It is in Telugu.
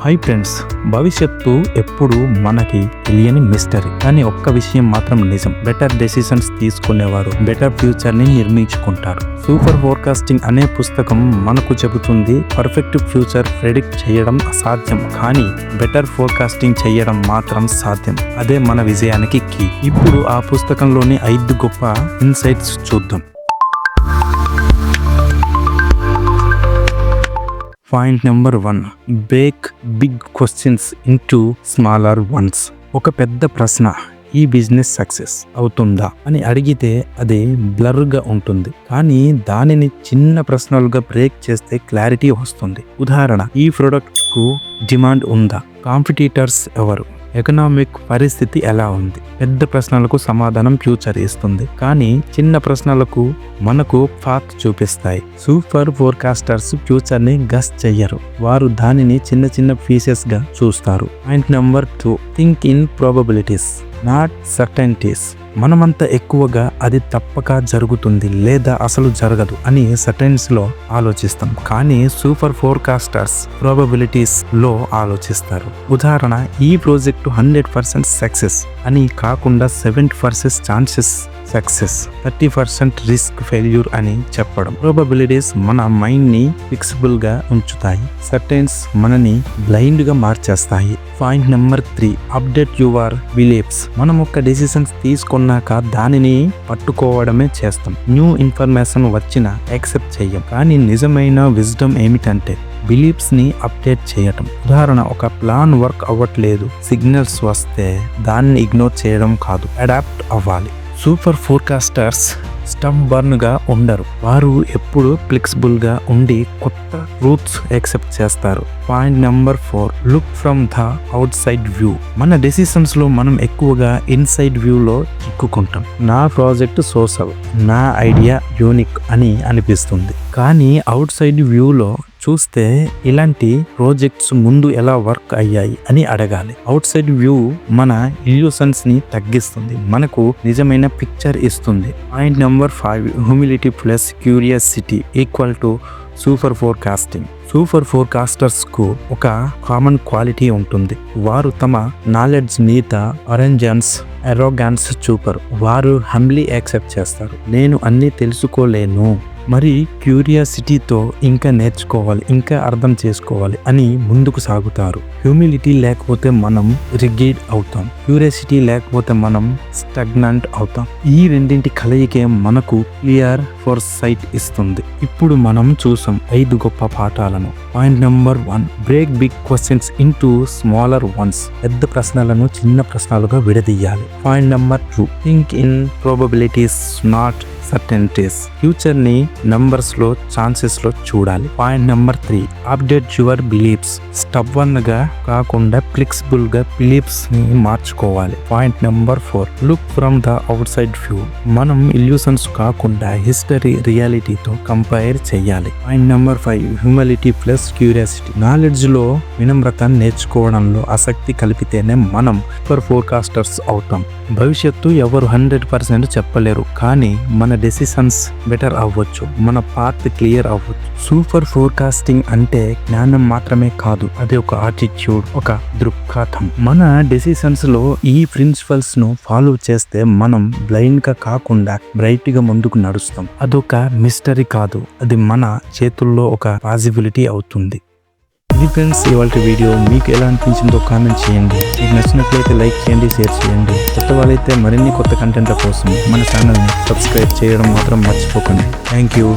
హాయ్ ఫ్రెండ్స్ భవిష్యత్తు ఎప్పుడు మనకి తెలియని మిస్టరీ. కానీ ఒక్క విషయం మాత్రం నిజం. బెటర్ డెసిషన్స్ తీసుకునేవారు బెటర్ ఫ్యూచర్ని నిర్మించుకుంటారు. సూపర్ ఫోర్కాస్టింగ్ అనే పుస్తకం మనకు చెబుతుంది పర్ఫెక్ట్ ఫ్యూచర్ ప్రెడిక్ట్ చేయడం అసాధ్యం. కానీ బెటర్ ఫోర్కాస్టింగ్ చేయడం మాత్రం సాధ్యం. అదే మన విజయానికి కీ. ఇప్పుడు ఆ పుస్తకంలోని ఐదు గొప్ప ఇన్సైట్స్ చూద్దాం. Point number one. Break big questions into smaller ones ఒక పెద్ద ప్రశ్న ఈ బిజినెస్ సక్సెస్ అవుతుందా? అని అడిగితే అది బ్లర్గా ఉంటుంది. కానీ దానిని చిన్న ప్రశ్నలుగా బ్రేక్ చేస్తే క్లారిటీ వస్తుంది. ఉదాహరణ ఈ ప్రోడక్ట్కు డిమాండ్ ఉందా? కాంపిటీటర్స్ ఎవరు? ఎకనామిక్ పరిస్థితి ఎలా ఉంది? పెద్ద ప్రశ్నలకు సమాధానం ఫ్యూచర్ ఇస్తుంది. కానీ చిన్న ప్రశ్నలకు మనకు పాత్ చూపిస్తాయి. సూపర్ ఫోర్కాస్టర్స్ ఫ్యూచర్ని గస్ చెయ్యరు. వారు దానిని చిన్న చిన్న పీసెస్గా చూస్తారు. Point number two think in probabilities. Not certainties మనమంతా ఎక్కువగా అది తప్పక జరుగుతుంది లేదా అసలు జరగదు అని సర్టెన్స్లో ఆలోచిస్తాం. కానీ సూపర్ ఫోర్కాస్టర్స్ ప్రాబబిలిటీస్లో ఆలోచిస్తారు. ఉదాహరణ ఈ ప్రాజెక్టు హండ్రెడ్ పర్సెంట్ సక్సెస్ అని కాకుండా seventy percent chances success thirty percent risk failure అని చెప్పడం. ప్రాబబిలిటీస్ మన మైండ్ని ఫిక్సిబుల్గా ఉంచుతాయి. సర్టెన్స్ మనని బ్లైండ్గా మార్చేస్తాయి. Point number three update your beliefs. మనం ఒక డెసిషన్స్ తీసుకున్నాక దానిని పట్టుకోవడమే చేస్తాం. న్యూ ఇన్ఫర్మేషన్ వచ్చినా యాక్సెప్ట్ చేయం కానీ నిజమైన విజ్డమ్ ఏమిటంటే బిలీఫ్స్ని అప్డేట్ చేయటం. ఉదాహరణ ఒక ప్లాన్ వర్క్ అవ్వట్లేదు. సిగ్నల్స్ వస్తే దాన్ని ఇగ్నోర్ చేయడం కాదు. అడాప్ట్ అవ్వాలి. సూపర్ ఫోర్కాస్టర్స్ స్టంబర్న్గా ఉండరు. వారు ఎప్పుడు ఫ్లెక్సిబుల్గా ఉండి కొత్త రూట్స్ యాక్సెప్ట్ చేస్తారు. Point number four look from the outside view. మన డెసిషన్స్లో మనం ఎక్కువగా ఇన్సైడ్ వ్యూలో చిక్కుకుంటాం. నా ప్రాజెక్ట్ సోషల్ నా ఐడియా యూనిక్ అని అనిపిస్తుంది. కానీ అవుట్ సైడ్ వ్యూలో చూస్తే ఇలాంటి ప్రాజెక్ట్స్ ముందు ఎలా వర్క్ అయ్యాయి అని అడగాలి. అవుట్ సైడ్ వ్యూ మన ఇల్యూషన్స్ని తగ్గిస్తుంది. మనకు నిజమైన పిక్చర్ ఇస్తుంది. Point number five humility plus curiosity equal to super forecasting super ఫోర్కాస్టర్స్కు ఒక కామన్ క్వాలిటీ ఉంటుంది. వారు తమ నాలెడ్జ్ మీద అరెంజన్స్ ఎరోగాన్స్ చూపరు. వారు హంబ్లీ యాక్సెప్ట్ చేస్తారు. నేను అన్ని తెలుసుకోలేను. మరి క్యూరియాసిటీతో ఇంకా నేర్చుకోవాలి ఇంకా అర్థం చేసుకోవాలి అని ముందుకు సాగుతారు. హ్యూమిలిటీ లేకపోతే మనం రిగేడ్ అవుతాం. క్యూరియాసిటీ లేకపోతే మనం స్టగ్నంట్ అవుతాం. ఈ రెండింటి కలయికే మనకు క్లియర్ ఫర్ సైట్ ఇస్తుంది. ఇప్పుడు మనం చూసాం ఐదు గొప్ప పాఠాలను. Point number one break big questions into smaller ones. పెద్ద ప్రశ్నలను చిన్న ప్రశ్నలుగా విడదీయాలి. Point number two think in probabilities not certainties ఫ్యూచర్ని నంబర్స్లో ఛాన్సెస్లో చూడాలి. Point number three update your beliefs స్టబ్బన్గా కాకుండా ఫ్లెక్సిబుల్గా బిలీఫ్స్ని మార్చుకోవాలి. Point number four look from the outside view మనం ఇల్యూషన్స్ కాకుండా హిస్టరీ రియాలిటీతో కంపేర్ చేయాలి. Point number five humility plus curiosity నాలెడ్జ్లో వినమ్రత నేర్చుకోవడంలో ఆసక్తి కలిపితేనే మనం సూపర్ ఫోర్కాస్టర్స్ అవుతాం. భవిష్యత్తు ఎవరు హండ్రెడ్ పర్సెంట్ చెప్పలేరు. కానీ మన డెసిషన్స్ బెటర్ అవ్వచ్చు మన పాత్ క్లియర్ అవ్వచ్చు. సూపర్ ఫోర్కాస్టింగ్ అంటే జ్ఞానం మాత్రమే కాదు అది ఒక ఆటిట్యూడ్ ఒక దృక్పథం. మన డెసిషన్స్లో ఈ ప్రిన్సిపల్స్ను ఫాలో చేస్తే మనం బ్లైండ్గా కాకుండా బ్రైట్గా ముందుకు నడుస్తాం. అదొక మిస్టరీ కాదు అది మన చేతుల్లో ఒక పాసిబిలిటీ అవుతుంది. ఇది ఫ్రెండ్స్ ఇవాళ వీడియో మీకు ఎలా అనిపించిందో కామెంట్ చేయండి. మీకు నచ్చినట్లయితే లైక్ చేయండి షేర్ చేయండి. కొత్త వాళ్ళైతే మరిన్ని కొత్త కంటెంట్ల కోసం మన ఛానల్ని సబ్స్క్రైబ్ చేయడం మాత్రం మర్చిపోకండి. Thank you